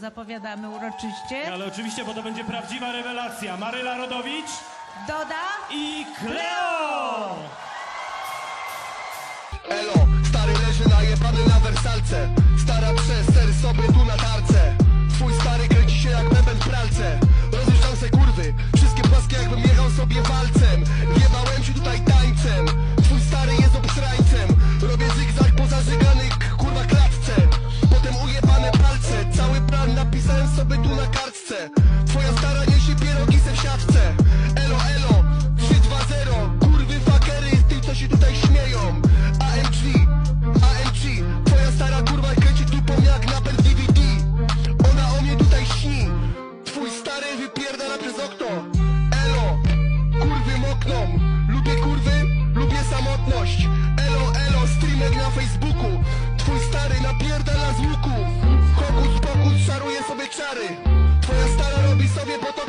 zapowiadamy uroczyście. No, ale oczywiście, bo to będzie prawdziwa rewelacja. Maryla Rodowicz Doda i Kleo! Elo, stary leży najebany na wersalce Stara przez ser sobie tu na tarce z łuku Hokus pokus szaruje sobie czary. Twoja stara robi sobie potem